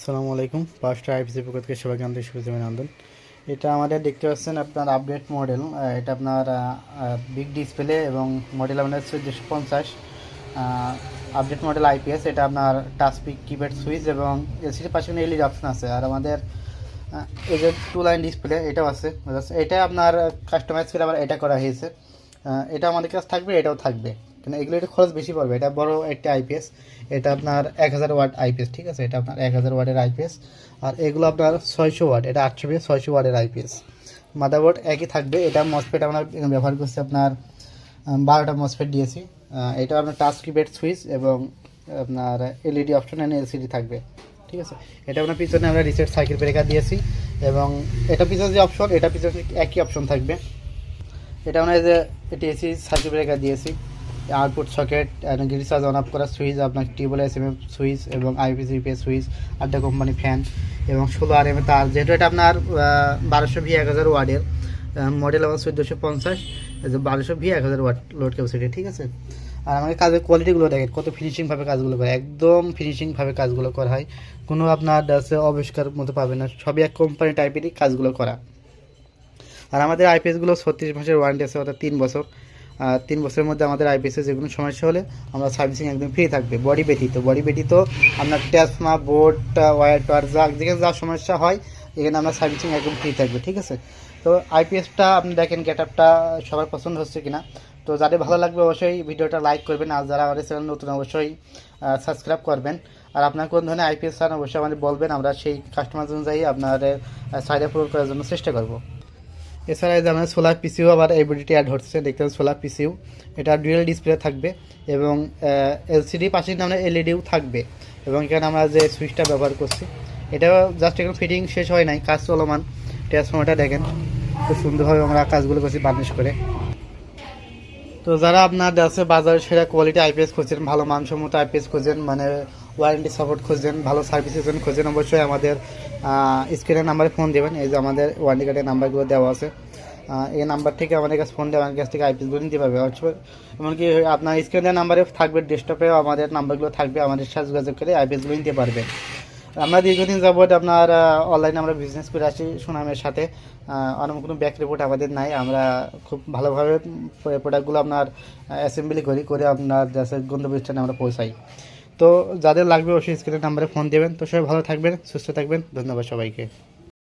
আসসালামু আলাইকুম। পাঁচটা আইপিসি পক্ষ থেকে সবাইকে আন্তরিক শুভেচ্ছা অভিনন্দন। এটা আমাদের দেখতে পাচ্ছেন আপনার আপডেট মডেল এটা আপনার বিগ ডিসপ্লে এবং মডেল আপনার চোদ্দোশো পঞ্চাশ আপডেট মডেল আইপিএস এটা আপনার টাচ পিক কিপ্যাড সুইচ এবং এলসিডির পাশে এলইডি অপশন আছে। আর আমাদের এই যে টু লাইন ডিসপ্লে এটাও আছে। এটা আপনার কাস্টমাইজ করে আবার এটা করা হয়েছে। এটা আমাদের কাছে থাকবে, এটাও থাকবে। কিন্তু এগুলো একটু খরচ বেশি পড়বে? এটা বড় একটা আইপিএস এটা আপনার এক হাজার ওয়াট আইপিএস ঠিক আছে? এটা আপনার এক হাজার ওয়াটের আইপিএস আর এগুলো আপনার ছয়শো ওয়াট, এটা আটশো পিএস ছয়শো ওয়াটের আইপিএস মাদারবোর্ড একই থাকবে, এটা মসফেট আমরা ব্যবহার করছি আপনার বারোটা মসফেট দিয়েছি। এটা আপনার টাচ কিপ্যাড সুইচ এবং আপনার এলইডি অপশন এন্ড এলসিডি থাকবে, ঠিক আছে? এটা আপনার পিছনে আমরা রিসেট সাইকেল ব্রেকার দিয়েছি এবং এটা পিছনে যে অপশন এটা পিছনে একই অপশন থাকবে। এটা আমরা যে এটি এসি সার্কিট ব্রেকার দিয়েছি। Output socket recharge on off করা সুইচ আপনার tubewell S M M switch এবং আইপিসি ইপিএস সুইচ আড্ডা কোম্পানি ফ্যান এবং ষোলো আর এম এ তার। যেহেতু এটা আপনার বারোশো ভি এক হাজার ওয়ার্ডের মডেল আমার চোদ্দোশো পঞ্চাশ বারোশো ভি এক হাজার ওয়াট লোড ক্যাপাসিটি ঠিক আছে? আর আমাদের কাজের কোয়ালিটিগুলো দেখেন, কত ফিনিশিংভাবে কাজগুলো করে, একদম ফিনিশিংভাবে কাজগুলো করা হয়। কোনো আপনার ডাসে অবিষ্কার মতো পাবে না, সবই এক কোম্পানি টাইপেরই কাজগুলো করা। আর আমাদের আইপিএসগুলো ছত্রিশ মাসের ওয়ারেন্টি আছে অর্থাৎ তিন বছর। তিন বছরের মধ্যে আমাদের আইপিএসের যে কোনো সমস্যা হলে আমরা সার্ভিসিং একদম ফ্রি থাকবে বডি ব্যতীত। বডি ব্যতীত আপনার ট্যাসমা বোর্ড ওয়ার টার যা, যেখানে যা সমস্যা হয়, এখানে আমরা সার্ভিসিং একদম ফ্রি থাকবে, ঠিক আছে? তো আইপিএসটা আপনি দেখেন গেট আপটা সবার পছন্দ হচ্ছে কিনা? তো যাদের ভালো লাগবে অবশ্যই ভিডিওটা লাইক করবেন, আর যারা আমাদের চ্যানেল নতুন অবশ্যই সাবস্ক্রাইব করবেন। আর আপনার কোন ধরনের আইপিএস চান অবশ্যই আমাদের বলবেন, আমরা সেই কাস্টমার অনুযায়ী আপনাদের চাহিদা পূরণ করার জন্য চেষ্টা করব। এছাড়া এই যে সোলার পিসিও আবার এই বডিটি অ্যাড হচ্ছে, দেখতে পাচ্ছেন সোলার পিসিও এটা ডুয়েল ডিসপ্লে থাকবে এবং এলসিডি পাশে কিন্তু আমরা এলইডিও থাকবে এবং এখানে আমরা যে সুইচটা ব্যবহার করছি এটা জাস্ট এখন ফিটিং শেষ হয় নাই, কাজ চলমান। ট্রান্সফর্মারটা দেখেন, খুব সুন্দরভাবে আমরা কাজগুলো করছি বার্নিশ করে। তো যারা আপনার আছে বাজারে সেরা কোয়ালিটি আইপিএস খুঁজছেন ভালো মানসম্মত আইপিএস খুঁজছেন মানে ওয়ারেন্টি সাপোর্ট খুঁজছেন ভালো সার্ভিসের জন্য খুঁজছেন অবশ্যই আমাদের স্ক্রিনের নাম্বারে ফোন দেবেন। এই যে আমাদের ওয়ারেন্টি কার্ডের নাম্বারগুলো দেওয়া আছে। এই নাম্বার থেকে আমাদের কাছে ফোন আমাদের কাছ থেকে আইপিএসগুলো নিতে পারবে। এমনকি আপনার স্ক্রিনের নাম্বারে থাকবে ডেস্কটপেও আমাদের নাম্বারগুলো থাকবে, আমাদের সাথে যোগাযোগ করে আইপিএসগুলো নিতে পারবেন আমরা দীর্ঘদিন যাবৎ আপনার অনলাইনে আমরা বিজনেস করে আসি সুনামের সাথে। অনেক কোনো ব্যাক রিপোর্ট আমাদের নাই। আমরা খুব ভালোভাবে প্রোডাক্টগুলো আপনার অ্যাসেম্বলি করি, করে আপনার গন্তব্যস্থানে আমরা পৌঁছাই। তো যাদের লাগবে অবশ্যই স্ক্রিনের নাম্বারে ফোন দেবেন। তো সবাই ভালো থাকবেন, সুস্থ থাকবেন। ধন্যবাদ সবাইকে।